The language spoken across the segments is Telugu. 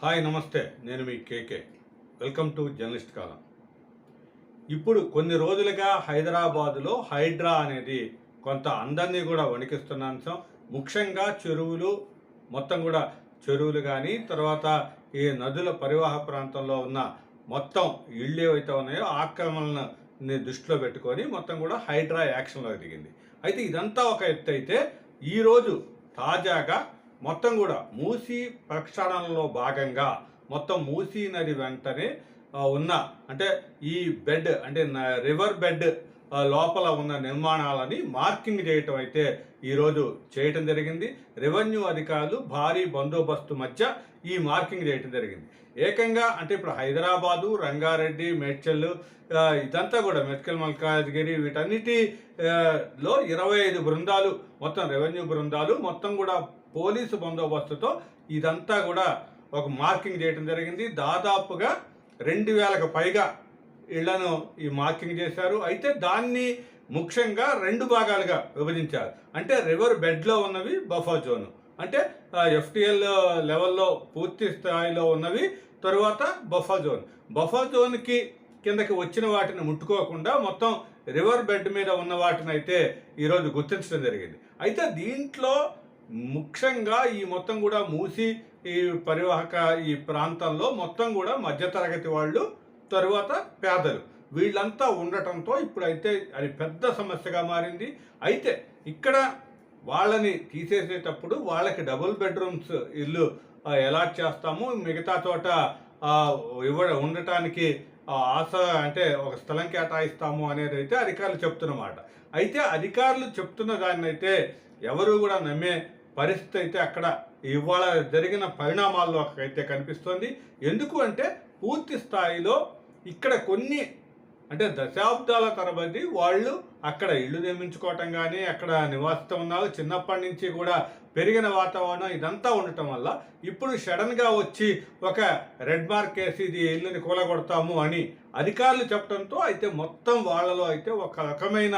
హాయ్ నమస్తే. నేను మీ కేకే. వెల్కమ్ టు జర్నలిస్ట్ కాలం. ఇప్పుడు కొన్ని రోజులుగా హైదరాబాదులో హైడ్రా అనేది కొంత అందరినీ కూడా వణికిస్తున్న అంశం. ముఖ్యంగా చెరువులు మొత్తం కూడా చెరువులు కానీ తర్వాత ఈ నదుల పరివాహ ప్రాంతంలో ఉన్న మొత్తం ఇళ్ళు ఏవైతే ఉన్నాయో ఆక్రమణని దృష్టిలో పెట్టుకొని మొత్తం కూడా హైడ్రా యాక్షన్లోకి దిగింది. అయితే ఇదంతా ఒక ఎత్తు అయితే ఈరోజు తాజాగా మొత్తం కూడా మూసీ ప్రక్షాళనలో భాగంగా మొత్తం మూసీ నది వెంటనే ఉన్న అంటే ఈ బెడ్ అంటే రివర్ బెడ్ లోపల ఉన్న నిర్మాణాలని మార్కింగ్ చేయటం అయితే ఈరోజు చేయటం జరిగింది. రెవెన్యూ అధికారులు భారీ బందోబస్తు మధ్య ఈ మార్కింగ్ చేయటం జరిగింది. ఏకంగా అంటే ఇప్పుడు హైదరాబాదు రంగారెడ్డి మేడ్చల్ ఇదంతా కూడా మెడ్కల్ మల్కాజ్గిరి వీటన్నిటి లో ఇరవై ఐదు బృందాలు మొత్తం రెవెన్యూ బృందాలు మొత్తం కూడా పోలీసు బందోబస్తుతో ఇదంతా కూడా ఒక మార్కింగ్ చేయడం జరిగింది. దాదాపుగా రెండు వేలకు పైగా ఇళ్ళను ఈ మార్కింగ్ చేశారు. అయితే దాన్ని ముఖ్యంగా రెండు భాగాలుగా విభజించారు. అంటే రివర్ బెడ్లో ఉన్నవి బఫా జోన్. అంటే ఎఫ్టిఎల్ లెవెల్లో పూర్తి స్థాయిలో ఉన్నవి తరువాత బఫా జోన్. బఫా జోన్కి కిందకి వచ్చిన వాటిని ముట్టుకోకుండా మొత్తం రివర్ బెడ్ మీద ఉన్న వాటిని అయితే ఈరోజు గుర్తించడం జరిగింది. అయితే దీంట్లో ముఖ్యంగా ఈ మొత్తం కూడా మూసి ఈ పరివాహక ఈ ప్రాంతంలో మొత్తం కూడా మధ్యతరగతి వాళ్ళు తరువాత పేదలు. వీళ్ళంతా ఉండటంతో ఇప్పుడైతే అది పెద్ద సమస్యగా మారింది. అయితే ఇక్కడ వాళ్ళని తీసేసేటప్పుడు వాళ్ళకి డబుల్ బెడ్రూమ్స్ ఇల్లు ఆ, అలాట్ చేస్తాము. మిగతా చోట ఇవ్వ ఉండటానికి ఆశ అంటే ఒక స్థలం కేటాయిస్తాము అనేది అయితే అధికారులు చెప్తున్నమాట. అయితే అధికారులు చెప్తున్న దాన్ని అయితే ఎవరు కూడా నమ్మే పరిస్థితి అయితే అక్కడ ఇవాళ జరిగిన పరిణామాల్లో అయితే కనిపిస్తోంది. ఎందుకు అంటే పూర్తి స్థాయిలో ఇక్కడ కొన్ని అంటే దశాబ్దాల తరబడి వాళ్ళు అక్కడ ఇల్లు నిర్మించుకోవటం కానీ అక్కడ నివాసితం ఉన్నారు. చిన్నప్పటి నుంచి కూడా పెరిగిన వాతావరణం ఇదంతా ఉండటం వల్ల ఇప్పుడు సడన్గా వచ్చి ఒక రెడ్ మార్క్ వేసి ఇది ఇల్లుని కూలగొడతాము అని అధికారులు చెప్పడంతో అయితే మొత్తం వాళ్ళలో అయితే ఒక రకమైన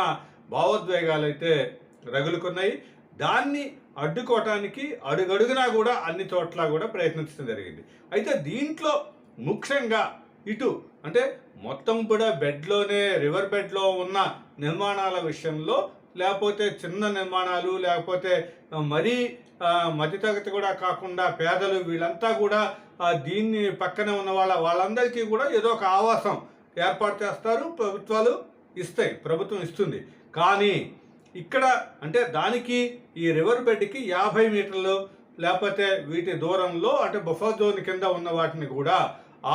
భావోద్వేగాలు అయితే రగులుకున్నాయి. దాన్ని అడ్డుకోవటానికి అడుగడుగునా కూడా అన్ని చోట్ల కూడా ప్రయత్నించడం జరిగింది. అయితే దీంట్లో ముఖ్యంగా ఇటు అంటే మొత్తం కూడా బెడ్లోనే రివర్ బెడ్లో ఉన్న నిర్మాణాల విషయంలో లేకపోతే చిన్న నిర్మాణాలు లేకపోతే మరీ మధ్యతరగతి కూడా కాకుండా పేదలు వీళ్ళంతా కూడా దీన్ని పక్కనే ఉన్న వాళ్ళ వాళ్ళందరికీ కూడా ఏదో ఒక ఆవాసం ఏర్పాటు చేస్తారు. ప్రభుత్వాలు ఇస్తాయి ప్రభుత్వం ఇస్తుంది. కానీ ఇక్కడ అంటే దానికి ఈ రివర్ బెడ్కి యాభై మీటర్లు లేకపోతే వీటి దూరంలో అంటే బఫర్ జోన్ కింద ఉన్న వాటిని కూడా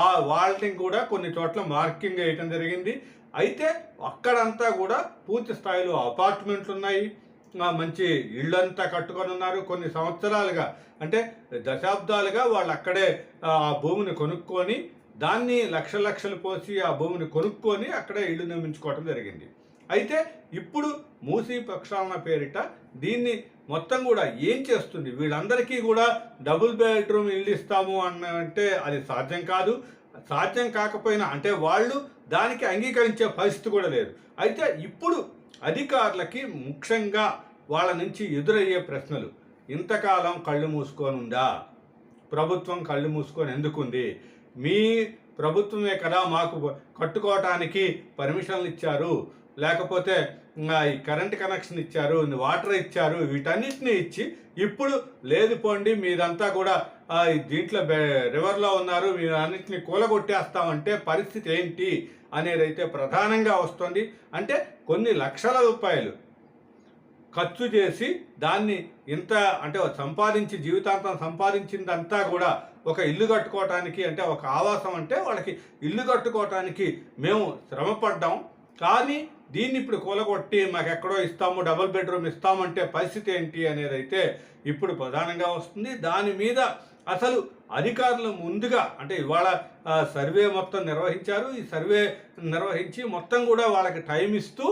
ఆ వాటిని కూడా కొన్ని చోట్ల మార్కింగ్ వేయటం జరిగింది. అయితే అక్కడంతా కూడా పూర్తి స్థాయిలో అపార్ట్మెంట్లు ఉన్నాయి. మంచి ఇళ్ళంతా కట్టుకొని ఉన్నారు. కొన్ని సంవత్సరాలుగా అంటే దశాబ్దాలుగా వాళ్ళు అక్కడే ఆ భూమిని కొనుక్కొని దాన్ని లక్ష లక్షలు పోసి ఆ భూమిని కొనుక్కొని అక్కడే ఇల్లు నిర్మించుకోవటం జరిగింది. అయితే ఇప్పుడు మూసీ ప్రక్షాళన పేరిట దీన్ని మొత్తం కూడా ఏం చేస్తుంది? వీళ్ళందరికీ కూడా డబుల్ బెడ్రూమ్ ఇల్లు ఇస్తాము అన్న అంటే అది సాధ్యం కాదు. సాధ్యం కాకపోయినా అంటే వాళ్ళు దానికి అంగీకరించే పరిస్థితి కూడా లేదు. అయితే ఇప్పుడు అధికారులకి ముఖ్యంగా వాళ్ళ నుంచి ఎదురయ్యే ప్రశ్నలు. ఇంతకాలం కళ్ళు మూసుకొని ఉందా? ప్రభుత్వం కళ్ళు మూసుకొని ఎందుకుంది? మీ ప్రభుత్వమే కదా మాకు కట్టుకోవటానికి పర్మిషన్లు ఇచ్చారు. లేకపోతే ఈ కరెంట్ కనెక్షన్ ఇచ్చారు వాటర్ ఇచ్చారు వీటన్నిటిని ఇచ్చి ఇప్పుడు లేదు పోండి మీరంతా కూడా దీంట్లో బె- రివర్లో ఉన్నారు మీరు అన్నింటినీ కూలగొట్టేస్తామంటే పరిస్థితి ఏంటి అనేది అయితే ప్రధానంగా వస్తుంది. అంటే కొన్ని లక్షల రూపాయలు ఖర్చు చేసి దాన్ని ఇంత అంటే సంపాదించి జీవితాంతం సంపాదించిందంతా కూడా ఒక ఇల్లు కట్టుకోవటానికి అంటే ఒక ఆవాసం అంటే వాళ్ళకి ఇల్లు కట్టుకోవటానికి మేము శ్రమపడ్డాం. కానీ దీన్ని ఇప్పుడు కూలగొట్టి మాకు ఎక్కడో ఇస్తాము డబుల్ బెడ్రూమ్ ఇస్తామంటే పరిస్థితి ఏంటి అనేది అయితే ఇప్పుడు ప్రధానంగా వస్తుంది. దాని మీద అసలు అధికారులు ముందుగా అంటే ఇవాళ సర్వే మొత్తం నిర్వహించారు. ఈ సర్వే నిర్వహించి మొత్తం కూడా వాళ్ళకి టైం ఇస్తూ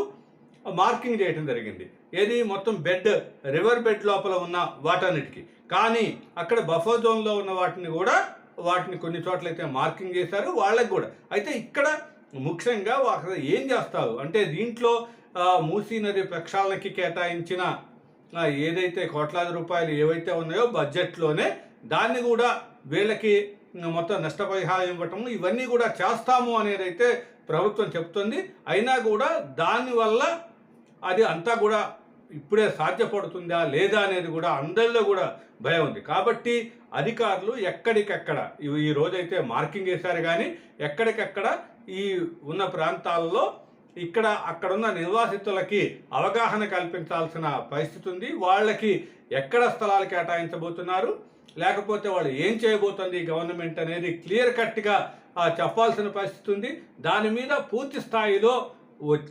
మార్కింగ్ చేయడం జరిగింది. ఏది? మొత్తం బెడ్ రివర్ బెడ్ లోపల ఉన్న వాటన్నిటికి. కానీ అక్కడ బఫో జోన్లో ఉన్న వాటిని కూడా వాటిని కొన్ని చోట్ల అయితే మార్కింగ్ చేశారు వాళ్ళకి కూడా. అయితే ఇక్కడ ముఖ్యంగా అక్కడ ఏం చేస్తారు అంటే దీంట్లో మూసీ నది ప్రక్షాళనకి కేటాయించిన ఏదైతే కోట్లాది రూపాయలు ఏవైతే ఉన్నాయో బడ్జెట్లోనే దాన్ని కూడా వీళ్ళకి మొత్తం నష్టపరిహారం ఇవ్వటం ఇవన్నీ కూడా చేస్తాము అనేది అయితే ప్రభుత్వం చెప్తుంది. అయినా కూడా దానివల్ల అది అంతా కూడా ఇప్పుడే సాధ్యపడుతుందా లేదా అనేది కూడా అందరిలో కూడా భయం ఉంది. కాబట్టి అధికారులు ఎక్కడికెక్కడ ఈ రోజైతే మార్కింగ్ వేశారు కానీ ఎక్కడికెక్కడ ఈ ఉన్న ప్రాంతాల్లో ఇక్కడ అక్కడున్న నిర్వాసితులకి అవగాహన కల్పించాల్సిన పరిస్థితి ఉంది. వాళ్ళకి ఎక్కడ స్థలాలు కేటాయించబోతున్నారు? లేకపోతే వాళ్ళు ఏం చేయబోతుంది? ఈ గవర్నమెంట్ అనేది క్లియర్ కట్గా చెప్పాల్సిన పరిస్థితి ఉంది. దాని మీద పూర్తి స్థాయిలో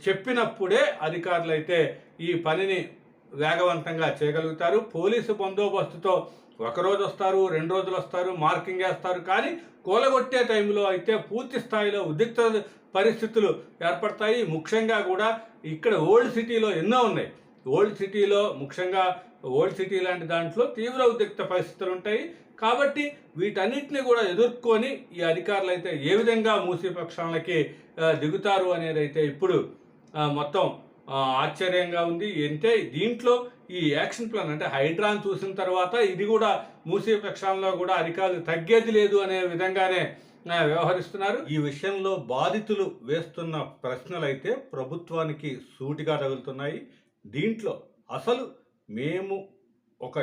చెప్పినప్పుడే అధికారులు అయితే ఈ పనిని వేగవంతంగా చేయగలుగుతారు. పోలీసు బందోబస్తుతో ఒక రోజు వస్తారు రెండు రోజులు వస్తారు మార్కింగ్ వేస్తారు కానీ కూలగొట్టే టైంలో అయితే పూర్తి స్థాయిలో ఉద్రిక్త పరిస్థితులు ఏర్పడతాయి. ముఖ్యంగా కూడా ఇక్కడ ఓల్డ్ సిటీలో ఎన్నో ఉన్నాయి. ఓల్డ్ సిటీలో ముఖ్యంగా ఓల్డ్ సిటీ లాంటి దాంట్లో తీవ్ర ఉద్రిక్త పరిస్థితులు ఉంటాయి. కాబట్టి వీటన్నిటిని కూడా ఎదుర్కొని ఈ అధికారులు అయితే ఏ విధంగా మూసీ పక్షాలకి దిగుతారు అనేది అయితే ఇప్పుడు మొత్తం ఆశ్చర్యంగా ఉంది. అంటే దీంట్లో ఈ యాక్షన్ ప్లాన్ అంటే హైడ్రాన్ చూసిన తర్వాత ఇది కూడా మూసీ పక్షాలలో కూడా అధికారులు తగ్గేది లేదు అనే విధంగానే వ్యవహరిస్తున్నారు. ఈ విషయంలో బాధితులు వేస్తున్న ప్రశ్నలు అయితే ప్రభుత్వానికి సూటిగా తగులుతున్నాయి. దీంట్లో అసలు మేము ఒక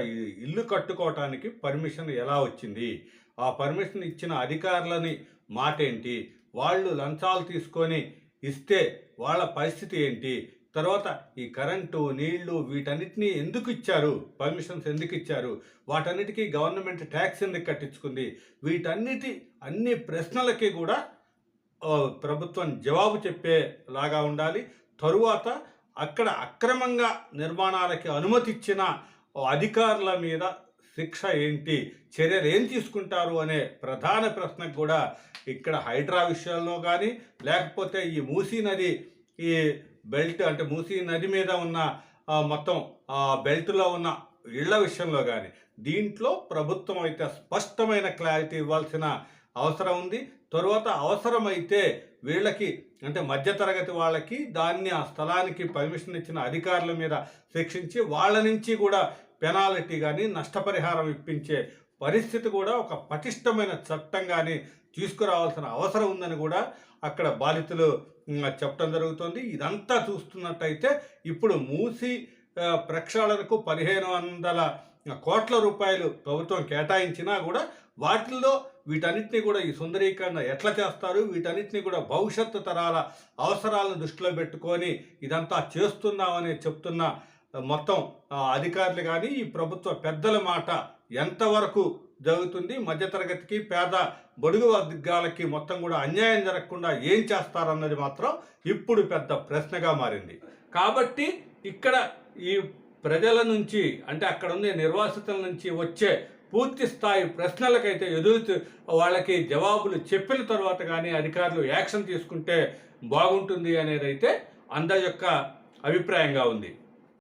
ఇల్లు కట్టుకోవటానికి పర్మిషన్ ఎలా వచ్చింది? ఆ పర్మిషన్ ఇచ్చిన అధికారులని మాట ఏంటి వాళ్ళు లంచాలు తీసుకొని ఇస్తే వాళ్ళ పరిస్థితి ఏంటి? తర్వాత ఈ కరెంటు నీళ్ళు వీటన్నిటినీ ఎందుకు ఇచ్చారు? పర్మిషన్స్ ఎందుకు ఇచ్చారు? వాటన్నిటికీ గవర్నమెంట్ ట్యాక్స్ ఎందుకు కట్టించుకుంది? వీటన్నిటి అన్ని ప్రశ్నలకి కూడా ప్రభుత్వం జవాబు చెప్పేలాగా ఉండాలి. తరువాత అక్కడ అక్రమంగా నిర్మాణాలకి అనుమతి ఇచ్చిన అధికారుల మీద శిక్ష ఏంటి? చర్యలు ఏం తీసుకుంటారు? అనే ప్రధాన ప్రశ్నకు కూడా ఇక్కడ హైడ్రా విషయంలో కానీ లేకపోతే ఈ మూసీ నది ఈ బెల్ట్ అంటే మూసీ నది మీద ఉన్న మొత్తం ఆ బెల్ట్లో ఉన్న ఇళ్ళ విషయంలో కానీ దీంట్లో ప్రభుత్వం అయితే స్పష్టమైన క్లారిటీ ఇవ్వాల్సిన అవసరం ఉంది. తరువాత అవసరమైతే వీళ్ళకి అంటే మధ్యతరగతి వాళ్ళకి దాన్ని ఆ స్థలానికి పర్మిషన్ ఇచ్చిన అధికారుల మీద శిక్షించి వాళ్ళ నుంచి కూడా పెనాల్టీ కానీ నష్టపరిహారం ఇప్పించే పరిస్థితి కూడా ఒక పటిష్టమైన చట్టం కానీ తీసుకురావాల్సిన అవసరం ఉందని కూడా అక్కడ బాధితులు చెప్పడం జరుగుతుంది. ఇదంతా చూస్తున్నట్టయితే ఇప్పుడు మూసి ప్రక్షాళనకు పదిహేను వందల కోట్ల రూపాయలు ప్రభుత్వం కేటాయించినా కూడా వాటిల్లో వీటన్నిటిని కూడా ఈ సుందరీకరణ ఎట్లా చేస్తారు? వీటన్నిటిని కూడా భవిష్యత్తు తరాల అవసరాలను దృష్టిలో పెట్టుకొని ఇదంతా చేస్తున్నామని చెప్తున్న మొత్తం అధికారులు కానీ ఈ ప్రభుత్వ పెద్దల మాట ఎంతవరకు జరుగుతుంది. మధ్యతరగతికి పేద బడుగు వర్గాలకి మొత్తం కూడా అన్యాయం జరగకుండా ఏం చేస్తారన్నది మాత్రం ఇప్పుడు పెద్ద ప్రశ్నగా మారింది. కాబట్టి ఇక్కడ ఈ ప్రజల నుంచి అంటే అక్కడ ఉండే నిర్వాసితుల నుంచి వచ్చే పూర్తి స్థాయి ప్రశ్నలకైతే ఎదురు వాళ్ళకి జవాబులు చెప్పిన తర్వాత కానీ అధికారులు యాక్షన్ తీసుకుంటే బాగుంటుంది అనేది అయితే అందరి యొక్క అభిప్రాయంగా ఉంది.